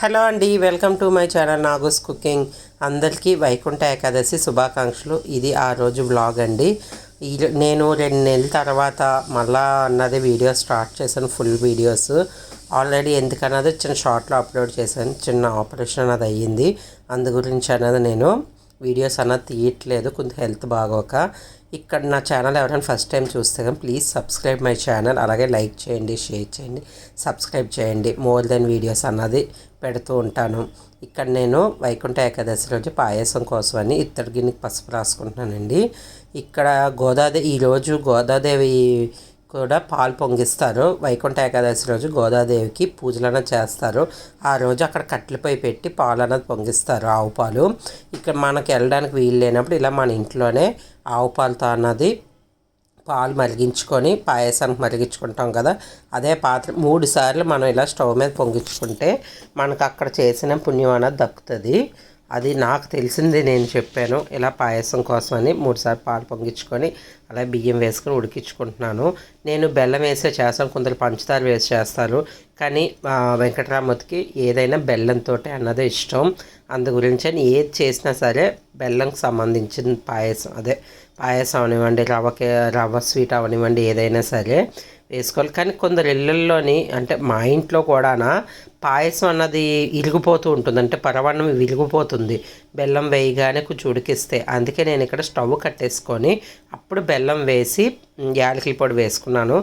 Hello అండి welcome to my channel నాగోస్ cooking. అందరికీ వైకుంఠ ఏకాదశి శుభాకాంక్షలు. ఇది ఆ రోజు వ్లాగ్ అండి. ఈ నేను రెండు నెలల తర్వాత మళ్ళా అన్నది వీడియో స్టార్ట్ చేశాను ఫుల్ వీడియోస్. ఆల్రెడీ ఎందుకన్నది చిన్న షార్ట్లో అప్లోడ్ చేశాను చిన్న ఆపరేషన్ అన్నది అయ్యింది. అందు గురించి అన్నది నేను వీడియోస్ అన్నది తీయట్లేదు కొంచెం హెల్త్ బాగోక. ఇక్కడ నా ఛానల్ ఎవరైనా ఫస్ట్ టైం చూస్తే కానీ ప్లీజ్ సబ్స్క్రైబ్ మై ఛానల్. అలాగే లైక్ చేయండి షేర్ చేయండి సబ్స్క్రైబ్ చేయండి. మోర్ దెన్ వీడియోస్ అన్నది పెడుతూ ఉంటాను. ఇక్కడ నేను వైకుంఠ ఏకాదశి రోజు పాయసం కోసం అని ఇత్తడి గిన్నెకి పసుపు రాసుకుంటున్నానండి. ఇక్కడ గోదాదేవి ఈరోజు గోదాదేవి కూడా పాలు పొంగిస్తారు. వైకుంఠ ఏకాదశి రోజు గోదాదేవికి పూజలు చేస్తారు. ఆ రోజు అక్కడ కట్టెలపై పెట్టి పాలు అన్నది పొంగిస్తారు ఆవు పాలు. ఇక్కడ మనకి వెళ్ళడానికి వీలు లేనప్పుడు ఇలా మన ఇంట్లోనే ఆవు పాలతో అన్నది పాలు మరిగించుకొని పాయసానికి మరిగించుకుంటాం కదా. అదే పాత్ర మూడు సార్లు మనం ఇలా స్టవ్ మీద పొంగించుకుంటే మనకు అక్కడ చేసిన పుణ్యం అనేది దక్కుతుంది. అది నాకు తెలిసింది నేను చెప్పాను. ఇలా పాయసం కోసం అని మూడుసార్లు పాలు పొంగించుకొని అలా బియ్యం వేసుకొని ఉడికించుకుంటున్నాను. నేను బెల్లం వేసే చేస్తాను కొందరు పంచదార వేసి చేస్తారు. కానీ వెంకటరామతికి ఏదైనా బెల్లంతో అన్నది ఇష్టం. అందు గురించి అని ఏది చేసినా సరే బెల్లంకి సంబంధించిన పాయసం అదే పాయసం అవనివ్వండి రవ్వకి రవ్వ స్వీట్ అవనివ్వండి ఏదైనా సరే వేసుకోవాలి. కానీ కొందరు ఇళ్ళల్లోని అంటే మా ఇంట్లో కూడానా పాయసం అన్నది ఇరిగిపోతూ ఉంటుంది. అంటే పరవన్నం విరిగిపోతుంది. బెల్లం వేయగానే కొంచెం ఉడికిస్తే. అందుకే నేను ఇక్కడ స్టవ్ కట్టేసుకొని అప్పుడు బెల్లం వేసి యాలకుల పొడి వేసుకున్నాను.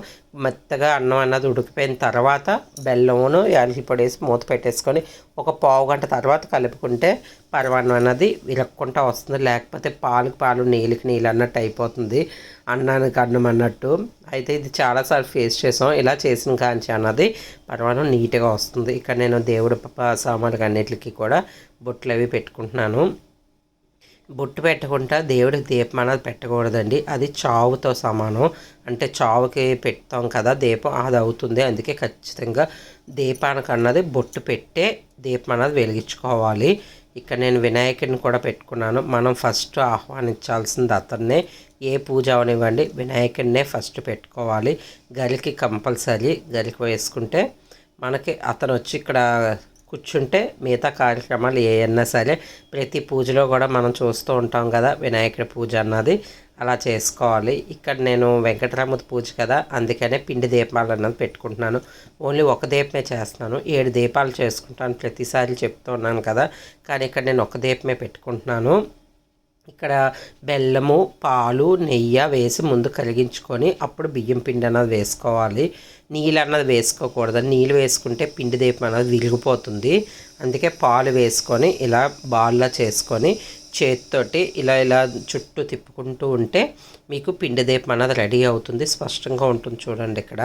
మెత్తగా అన్నం అన్నది ఉడికిపోయిన తర్వాత బెల్లమును యాలకుల పొడి వేసి మూత పెట్టేసుకొని ఒక పావు గంట తర్వాత కలుపుకుంటే పరవన్నం అన్నది విరక్కుంటా వస్తుంది. లేకపోతే పాలకు పాలు నీళ్ళకి నీళ్ళు అన్నట్టు అయిపోతుంది. అన్నానికి అన్నం అన్నట్టు. అయితే ఇది చాలాసార్లు ఫేస్ చేసాం. ఇలా చేసిన కాంచి అన్నది పరమాణం నీట్గా వస్తుంది. ఇక్కడ నేను దేవుడు సామాన్లకు అన్నిటికీ కూడా బొట్లు అవి పెట్టుకుంటున్నాను. బొట్టు పెట్టకుండా దేవుడికి దీపం అనేది పెట్టకూడదండి. అది చావుతో సమానం. అంటే చావుకి పెడతాం కదా దీపం అది అవుతుంది. అందుకే ఖచ్చితంగా దీపానికి అన్నది బొట్టు పెట్టే దీపం అన్నది వెలిగించుకోవాలి. ఇక్కడ నేను వినాయకుడిని కూడా పెట్టుకున్నాను. మనం ఫస్ట్ ఆహ్వానించాల్సింది అతన్నే. ఏ పూజ అవనివ్వండి వినాయకుడినే ఫస్ట్ పెట్టుకోవాలి. గరికి కంపల్సరీ గరికి వేసుకుంటే మనకి అతను వచ్చి ఇక్కడ కూర్చుంటే మిగతా కార్యక్రమాలు ఏమన్నా సరే ప్రతి పూజలో కూడా మనం చూస్తూ ఉంటాం కదా వినాయకుడి పూజ అన్నది. అలా చేసుకోవాలి. ఇక్కడ నేను వెంకటరామూర్తి పూజ కదా అందుకనే పిండి దీపాలు అన్నది పెట్టుకుంటున్నాను. ఓన్లీ ఒక దీపమే చేస్తున్నాను. ఏడు దీపాలు చేసుకుంటాను ప్రతిసారి చెప్తూ ఉన్నాను కదా కానీ ఇక్కడ నేను ఒక దీపమే పెట్టుకుంటున్నాను. ఇక్కడ బెల్లము పాలు నెయ్యి వేసి ముందు కరిగించుకొని అప్పుడు బియ్యం పిండి అన్నది వేసుకోవాలి. నీళ్ళు అన్నది వేసుకోకూడదు. నీళ్ళు వేసుకుంటే పిండి దీపం అన్నది విరిగిపోతుంది. అందుకే పాలు వేసుకొని ఇలా బాల్లా చేసుకొని చేతితోటి ఇలా ఇలా చుట్టూ తిప్పుకుంటూ ఉంటే మీకు పిండి దీపం అన్నది రెడీ అవుతుంది. స్పష్టంగా ఉంటుంది చూడండి ఇక్కడ.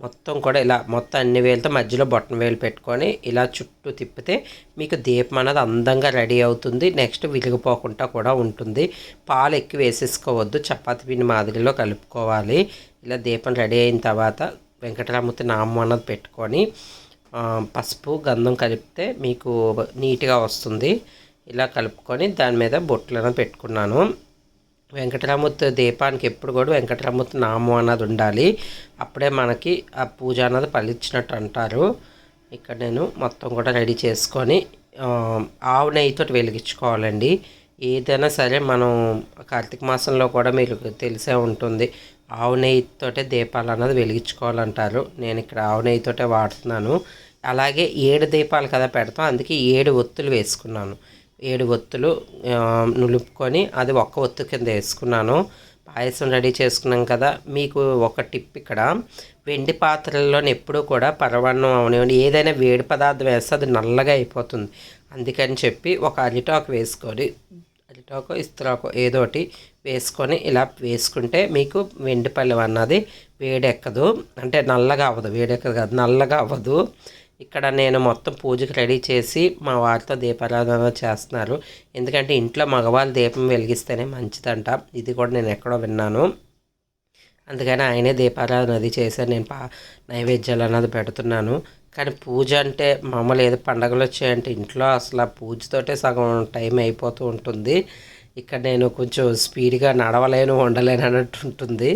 మొత్తం కూడా ఇలా మొత్తం అన్ని వేలతో మధ్యలో బొట్టన వేలు పెట్టుకొని ఇలా చుట్టూ తిప్పితే మీకు దీపం అనేది అందంగా రెడీ అవుతుంది. నెక్స్ట్ విరిగిపోకుండా కూడా ఉంటుంది. పాలు ఎక్కువ వేసేసుకోవద్దు. చపాతి పిండి మాదిరిలో కలుపుకోవాలి. ఇలా దీపం రెడీ అయిన తర్వాత వెంకటరామూర్తి నామం అన్నది పెట్టుకొని పసుపు గంధం కలిపితే మీకు నీట్గా వస్తుంది. ఇలా కలుపుకొని దాని మీద బొట్లను పెట్టుకున్నాను. వెంకటరామూర్తి దీపానికి ఎప్పుడు కూడా వెంకటరామూర్తి నామం అన్నది ఉండాలి. అప్పుడే మనకి ఆ పూజ అన్నది ఫలించినట్టు అంటారు. ఇక్కడ నేను మొత్తం కూడా రెడీ చేసుకొని ఆవు నెయ్యితో వెలిగించుకోవాలండి. ఏదైనా సరే మనం కార్తీక మాసంలో కూడా మీకు తెలిసే ఉంటుంది. ఆవు నెయ్యితోటే దీపాలు అన్నది వెలిగించుకోవాలంటారు. నేను ఇక్కడ ఆవు నెయ్యితోటే వాడుతున్నాను. అలాగే ఏడు దీపాలు కదా పెడతాం. అందుకే ఏడు ఒత్తులు వేసుకున్నాను. ఏడు ఒత్తులు నులుపుకొని అది ఒక్క ఒత్తు కింద వేసుకున్నాను. పాయసం రెడీ చేసుకున్నాం కదా. మీకు ఒక టిప్ ఇక్కడ. వెండి పాత్రల్లో ఎప్పుడూ కూడా పరవన్నం అవనివ్వండి ఏదైనా వేడి పదార్థం వేస్తే అది నల్లగా అయిపోతుంది. అందుకని చెప్పి ఒక అరిటాకు వేసుకొని అరిటాకు ఇస్త్రాకు ఏదోటి వేసుకొని ఇలా వేసుకుంటే మీకు వెండి పల్లెం అన్నది వేడెక్కదు. అంటే నల్లగా అవ్వదు. వేడెక్కదు కాదు. నల్లగా అవ్వదు. ఇక్కడ నేను మొత్తం పూజకి రెడీ చేసి మా వారితో దీపారాధన చేస్తున్నారు. ఎందుకంటే ఇంట్లో మగవాళ్ళు దీపం వెలిగిస్తేనే మంచిదంట. ఇది కూడా నేను ఎక్కడో విన్నాను. అందుకని ఆయనే దీపారాధన అది చేశాను నేను పా నైవేద్యాలు అన్నది పెడుతున్నాను. కానీ పూజ అంటే మామూలు ఏదో పండగలు వచ్చాయంటే ఇంట్లో అసలు ఆ పూజతోటే సగం టైం అయిపోతూ ఉంటుంది. ఇక్కడ నేను కొంచెం స్పీడ్గా నడవలేను ఉండలేను అన్నట్టు ఉంటుంది.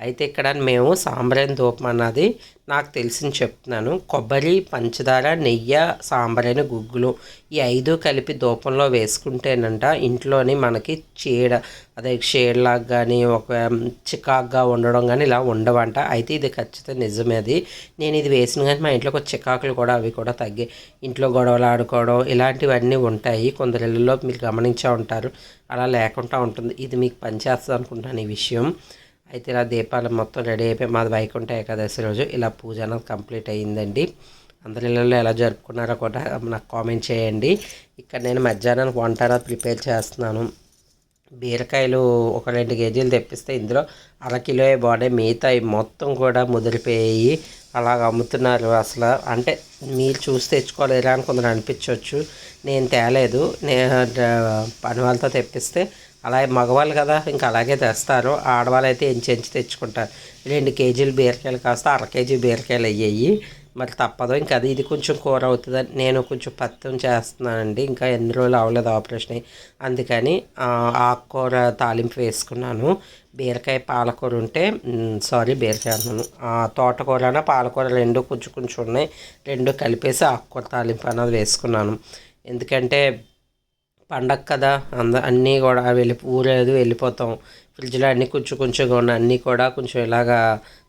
అయితే ఇక్కడ మేము సాంబ్రాణి ధూపం అన్నది నాకు తెలిసింది చెప్తున్నాను. కొబ్బరి పంచదార నెయ్యి సాంబ్రాణి గుగ్గులు ఈ ఐదు కలిపి ధూపంలో వేసుకుంటేనంట ఇంట్లోని మనకి చీడ అదే షేడ్లాగా కానీ ఒక చికాకుగా ఉండడం కానీ ఇలా ఉండవంట. అయితే ఇది ఖచ్చితంగా నిజమే అది. నేను ఇది వేసిన కానీ మా ఇంట్లో ఒక చికాకులు కూడా అవి కూడా తగ్గి. ఇంట్లో గొడవలు ఆడుకోవడం ఇలాంటివన్నీ ఉంటాయి. కొందరు ఇళ్ళలో మీరు గమనించే ఉంటారు. అలా లేకుండా ఉంటుంది. ఇది మీకు పనిచేస్తుంది అనుకుంటాను ఈ విషయం. అయితే ఇలా దీపాలు మొత్తం రెడీ అయిపోయి మాది వైకుంఠ ఏకాదశి రోజు ఇలా పూజ అనేది కంప్లీట్ అయ్యిందండి. అందరి ఇళ్ళల్లో ఎలా జరుపుకున్నారో కూడా నాకు కామెంట్ చేయండి. ఇక్కడ నేను మధ్యాహ్నానికి వంట ప్రిపేర్ చేస్తున్నాను. బీరకాయలు ఒక రెండు కేజీలు తెప్పిస్తే ఇందులో అర కిలో బాడే మిగతా మొత్తం కూడా ముదిరిపోయి అలాగ అమ్ముతున్నారు అసలు. అంటే మీరు చూసి తెచ్చుకోలేరా అని కొందరు అనిపించవచ్చు. నేను తేలేదు. నేను పని వాళ్ళతో తెప్పిస్తే అలాగే మగవాళ్ళు కదా ఇంకా అలాగే తెస్తారు. ఆడవాళ్ళు అయితే ఎంచి ఎంచి తెచ్చుకుంటారు. రెండు కేజీలు బీరకాయలు కాస్త అర కేజీ బీరకాయలు అయ్యాయి. మరి తప్పదు. ఇంకా అది ఇది కొంచెం కూర అవుతుందని నేను కొంచెం పత్యం చేస్తున్నానండి. ఇంకా ఎన్ని రోజులు అవ్వలేదు ఆపరేషన్. అందుకని ఆకుకూర తాలింపు వేసుకున్నాను. బీరకాయ పాలకూర ఉంటే సారీ బీరకాయ అన్నాను. తోటకూర పాలకూర రెండు కొంచెం కొంచెం ఉన్నాయి. రెండు కలిపేసి ఆకుకూర తాలింపు అన్నది వేసుకున్నాను. ఎందుకంటే పండగ కదా అంద అన్నీ కూడా వెళ్ళి ఊరేది వెళ్ళిపోతాం. ఫ్రిడ్జ్లో అన్నీ కొంచెం కొంచెంగా ఉన్న అన్నీ కూడా కొంచెం ఇలాగా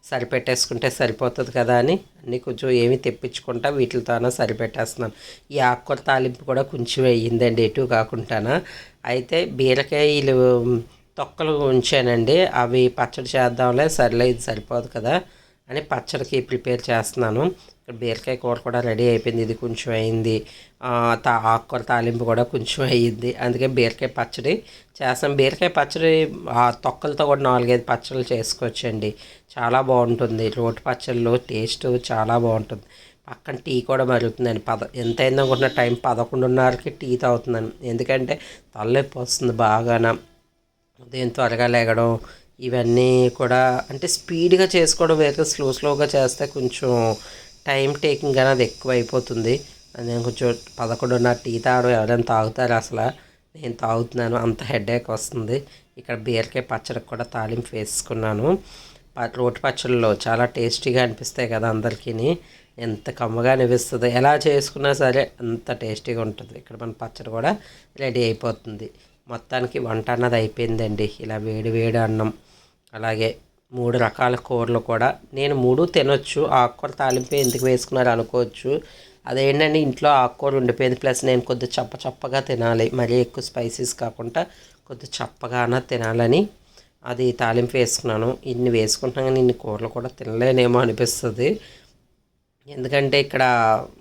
సరిపెట్టేసుకుంటే సరిపోతుంది కదా అని అన్నీ కొంచెం ఏమి తెప్పించుకుంటా వీటితోనే సరిపెట్టేస్తున్నాను ఈ ఆకుకూర తాలింపు కూడా కొంచెం అయ్యిందండి ఎటు కాకుండా అయితే బీరకాయలు తొక్కలు ఉంచానండి. అవి పచ్చడి చేద్దాంలే సర్లే ఇది సరిపోదు కదా అని పచ్చడికి ప్రిపేర్ చేస్తున్నాను. బీరకాయ కూర కూడా రెడీ అయిపోయింది. ఇది కొంచెం అయింది. తా ఆకుకూర తాలింపు కూడా కొంచెం అయ్యింది. అందుకే బీరకాయ పచ్చడి చేస్తాం. బీరకాయ పచ్చడి ఆ తొక్కలతో కూడా నాలుగైదు పచ్చళ్ళు చేసుకోవచ్చండి. చాలా బాగుంటుంది. రోటి పచ్చళ్ళు టేస్ట్ చాలా బాగుంటుంది. పక్కన టీ కూడా మరుగుతుందండి. పద ఎంత అయిందనుకుంటున్న టైం పదకొండున్నరకి టీ తాగుతున్నాను. ఎందుకంటే తలనొప్పి వస్తుంది బాగాన. ఉదయం త్వరగా లేగడం ఇవన్నీ కూడా అంటే స్పీడ్గా చేసుకోవడం వేరే స్లో స్లోగా చేస్తే కొంచెం టైం టేకింగ్ అనేది ఎక్కువ అయిపోతుంది నేను కొంచెం పదకొండున్నర టీ తాగడం ఎవరైనా తాగుతారు అసలు? నేను తాగుతున్నాను అంత హెడేక్ వస్తుంది. ఇక్కడ బీరకాయ పచ్చడికి కూడా తాలింపు వేసుకున్నాను. రోటి పచ్చళ్ళలో చాలా టేస్టీగా అనిపిస్తాయి కదా అందరికీ ఎంత కమ్మగా అనిపిస్తుంది ఎలా చేసుకున్నా సరే అంత టేస్టీగా ఉంటుంది. ఇక్కడ మన పచ్చడి కూడా రెడీ అయిపోతుంది. మొత్తానికి వంట అన్నది అయిపోయిందండి. ఇలా వేడి వేడి అన్నం అలాగే మూడు రకాల కూరలు కూడా. నేను మూడు తినొచ్చు. ఆకుకూర తాలింపు ఎందుకు వేసుకున్నారు అనుకోవచ్చు. అదేంటంటే ఇంట్లో ఆకుకూర ఉండిపోయింది. ప్లస్ నేను కొద్దిగా చప్ప చప్పగా తినాలి. మరీ ఎక్కువ స్పైసీస్ కాకుండా కొద్దిగా చప్పగాన తినాలని అది తాలింపు వేసుకున్నాను. ఇన్ని వేసుకుంటున్నాను కానీ ఇన్ని కూరలు కూడా తినలేనేమో అనిపిస్తుంది. ఎందుకంటే ఇక్కడ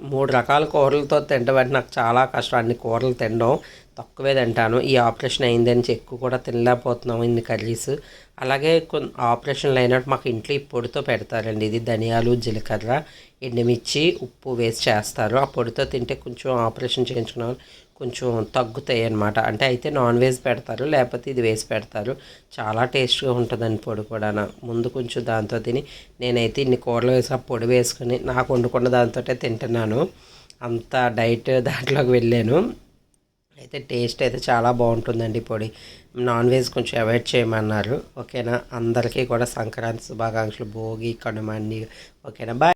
మూడు రకాల కూరలతో తినడం నాకు చాలా కష్టం. అన్ని కూరలు తినడం తక్కువే తింటాను. ఈ ఆపరేషన్ అయిందని ఎక్కువ కూడా తినలేకపోతున్నాం ఇన్ని కర్రీస్. అలాగే కొన్ని ఆపరేషన్లు అయినట్టు మాకు ఇంట్లో ఈ పొడితో పెడతారండి. ఇది ధనియాలు జీలకర్ర ఎండుమిర్చి ఉప్పు వేసి చేస్తారు. ఆ పొడితో తింటే కొంచెం ఆపరేషన్ చేయించుకున్నాం. కొంచెం తగ్గుతాయి అనమాట అంటే అయితే నాన్ వెజ్ పెడతారు లేకపోతే ఇది వేసి పెడతారు. చాలా టేస్ట్గా ఉంటుందండి పొడి కూడా ముందు కొంచెం దాంతో తిని నేనైతే ఇన్ని కూరలు వేసి ఆ పొడి వేసుకొని నాకు వండుకున్న దాంతో తింటున్నాను. అంత డైట్ దాంట్లోకి వెళ్ళాను. అయితే టేస్ట్ అయితే చాలా బాగుంటుందండి పొడి. నాన్ వెజ్ కొంచెం అవాయిడ్ చేయమన్నారు. ఓకేనా? అందరికీ కూడా సంక్రాంతి శుభాకాంక్షలు. భోగి కనుమ అన్నీ. ఓకేనా? బాయ్.